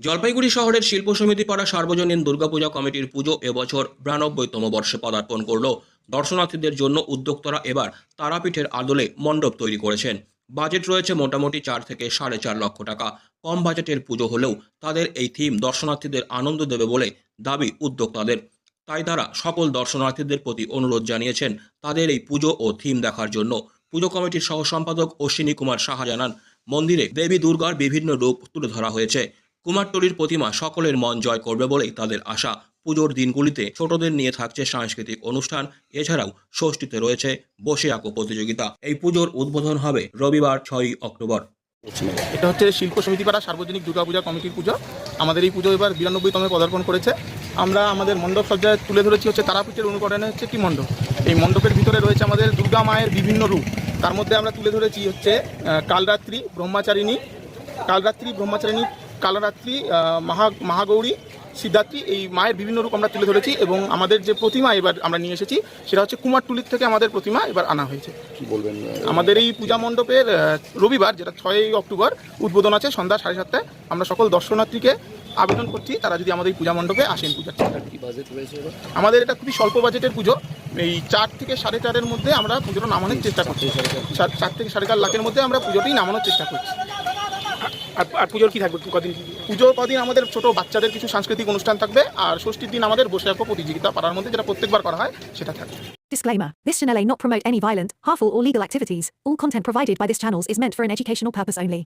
জলপাইগুড়ি শহরের শিল্প সমিতি পাড়া সার্বজনীন দুর্গাপূজা কমিটির পুজো এবছর বিরানব্বইতম বর্ষে পদার্পণ করল। দর্শনার্থীদের জন্য উদ্যোক্তারা এবার তারাপীঠের আদলে মণ্ডপ তৈরি করেছেন। বাজেট রয়েছে মোটামুটি চার থেকে সাড়ে চার লক্ষ টাকা। কম বাজেটের পুজো হলেও তাদের এই থিম দর্শনার্থীদের আনন্দ দেবে বলে দাবি উদ্যোক্তাদের। তাই তারা সকল দর্শনার্থীদের প্রতি অনুরোধ জানিয়েছেন তাদের এই পুজো ও থিম দেখার জন্য। পুজো কমিটির সহ সম্পাদক অশ্বিনী কুমার সাহা জানান, মন্দিরে দেবী দুর্গার বিভিন্ন রূপ তুলে ধরা হয়েছে। কুমারটুলির প্রতিমা সকলের মন জয় করবে বলেই তাদের আশা। পুজোর দিনগুলিতে ছোটদের নিয়ে থাকছে সাংস্কৃতিক অনুষ্ঠান, এছাড়াও ষষ্ঠীতে রয়েছে বসে আঁকো প্রতিযোগিতা। এই পুজোর উদ্বোধন হবে রবিবার, ছয়ই অক্টোবর। এটা হচ্ছে শিল্প সমিতিপাড়া সার্বজনিক দুর্গাপূজা কমিটির পুজো। আমাদের এই পুজো এবার বিরানব্বই বিরানব্বইতমে পদার্পণ করেছে। আমরা আমাদের মণ্ডপ সজ্জায় তুলে ধরেছি হচ্ছে তারাপীঠের অনুকরণে হচ্ছে একটি মণ্ডপ। এই মণ্ডপের ভিতরে রয়েছে আমাদের দুর্গা মায়ের বিভিন্ন রূপ। তার মধ্যে আমরা তুলে ধরেছি হচ্ছে কালরাত্রি ব্রহ্মচারিণী কালরাত্রি ব্রহ্মচারিণী কালরাত্রি মহা মহাগৌরী সিদ্ধার্থী এই মায়ের বিভিন্ন রূপ আমরা তুলে ধরেছি এবং আমাদের যে প্রতিমা এবার আমরা নিয়ে এসেছি সেটা হচ্ছে কুমারটুলির থেকে আমাদের প্রতিমা এবার আনা হয়েছে। কি বলবেন আমাদের এই পূজা মণ্ডপের রবিবার যেটা ছয়ই অক্টোবর উদ্বোধন আছে সন্ধ্যা সাড়ে সাতটায় আমরা সকল দর্শনার্থীকে আবেদন করছি তারা যদি আমাদের এই পূজা মণ্ডপে আসেন পূজার আমাদের এটা খুবই স্বল্প বাজেটের পুজো। এই চার থেকে সাড়ে চারের মধ্যে আমরা পুজোটা নামানোর চেষ্টা করছি। চার থেকে সাড়ে চার লাখের মধ্যে আমরা পুজোটি নামানোর চেষ্টা করছি। আর আর পুজোর কি থাকবে কদিন কি? পুজোর কদিন আমাদের ছোট বাচ্চাদের কিছু সাংস্কৃতিক অনুষ্ঠান থাকবে আর ষষ্ঠীর দিন আমাদের বসে রাখবো প্রতিযোগিতা পাড়ার মধ্যে যেটা প্রত্যেকবার করা হয় সেটা থাকবে Disclaimer This channel may not promote any violent, harmful, or legal activities. All content provided by this channel is meant for an educational purpose only.